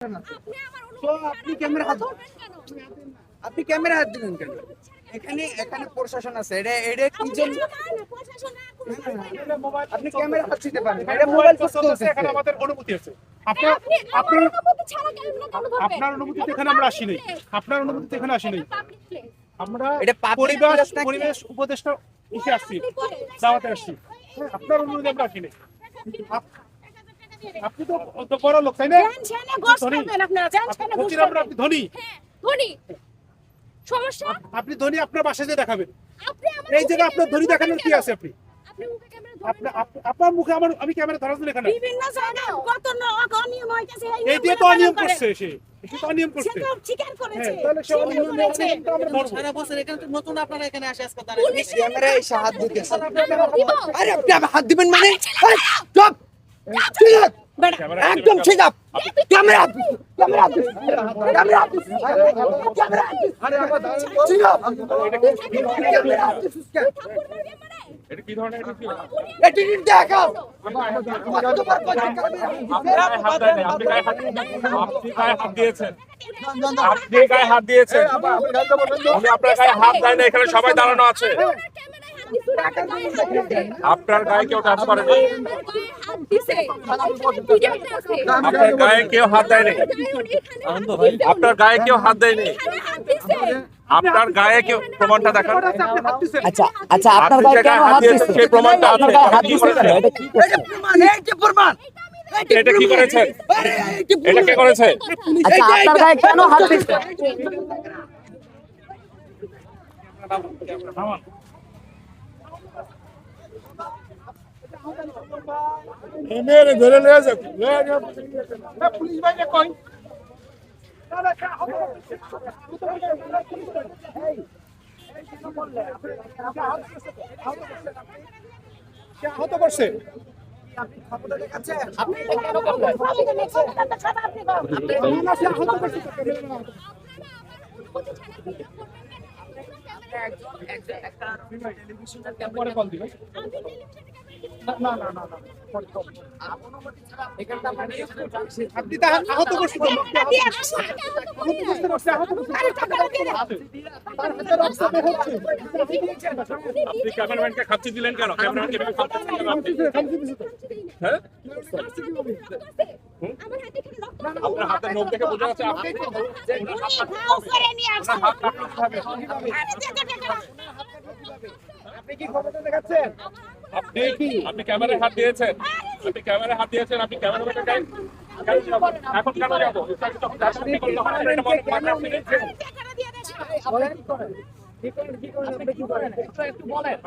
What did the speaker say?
আপনি। আমার তো আপনি ক্যামেরা হাত আপনি ক্যামেরা হাত দিবেন কেন? এখানে এখানে প্রশাসন আছে। এটা এটা কি জন্য আপনি ক্যামেরা হাত দিতে পারেন। এটা মোবাইল চলছে এখানে আমাদের অনুমতি আছে। আপনার আপনার আপনার অনুমতিতে এখানে আমরা আসি নাই। আপনার অনুমতিতে এখানে আসি নাই। আমরা এটা পরিবেশ পরিবেশ উপদেষ্টা এসে আসছি। দাওয়াতে আসছি। আপনার অনুমতি আমরা আসি নাই। আপনি তো তো বড় লোক তাই না? ধনী। ধনী আপনি ধনী। সমস্যা? আপনি ধনী আপনার বাসায় যে দেখাবেন। আপনি আমার এই জায়গায় আপনার ধনী দেখানোর কি আছে আপনি? আপনি মুখে ক্যামেরা আপনার আপনার মুখে আমার আমি ক্যামেরা ধরার জন্য এখানে। বিভিন্ন জায়গায় কত অনিয়ম হইতেছে এই দিয়ে তো অনিয়ম করছে সে। সে হ্যাঁ, সে করেছে। আসে ক্যামেরা হাত আরে আপনি আমার হাত দিবেন মানে? একদম ঠিক আছে। ক্যামেরা ঠিক এটা কি ধরনের দেখাও আপনি গায়ে হাত দিয়েছেন। আপনি গায়ে হাত দিয়েছেন। আপনার গায়ে হাত দেয় না এখানে সবাই দাঁড়ানো আছে। দিছে আপনার গায়ে কেউ টাচ ভিডিওতে আছে আপনার গায়ে কেউ হাত দেয়নি আপনার গায়ে কেউ হাত দেয়নি আপনার গায়ে কেউ প্রমাণটা দেখান আচ্ছা আচ্ছা আপনার গায়ে কেন হাত দিচ্ছে সেই প্রমাণটা আছে আপনার গায়ে হাত কেন এটা কি প্রমাণ এইটা প্রমাণ এটা কি করেছেন এটা কে করেছে আচ্ছা আপনার গায়ে কেন হাত দিচ্ছে ধরে নিয়ে যাক পুলিশ ভাইকে কই আহত করছে আপনি আপনি দাও। কল দিবে। না না না না আপনি তো আহত করছেন। তো, লোককে দিয়ে আসো। আহত করতে করছে আহত করছে আরে টাকাটা দিয়ে দাও। তার হাতে রক্ত বের হচ্ছে আপনি ক্যামেরাম্যানকে খাচ্ছি দিলেন কেন? ক্যামেরাম্যানকে খাচ্ছি দিলেন আপনি। হ্যাঁ? আমার হাতে আপনার নখ দেখে বোঝা যাচ্ছে আপনি করে নিয়ে। আপনি কি ক্ষমতা দেখাচ্ছেন? আপনি আপনি ক্যামেরায় হাত দিয়েছেন। আপনি ক্যামেরায় হাত দিয়েছেন আপনি ক্যামেরাম্যানের গায়ে এখন কেন যাব? তখন যাচাই করলে না, এটা করেন? আপনি টাকাটা দিয়ে দেন। কি করেন? কি করেন? আপনি কি করেন? একটু বলেন।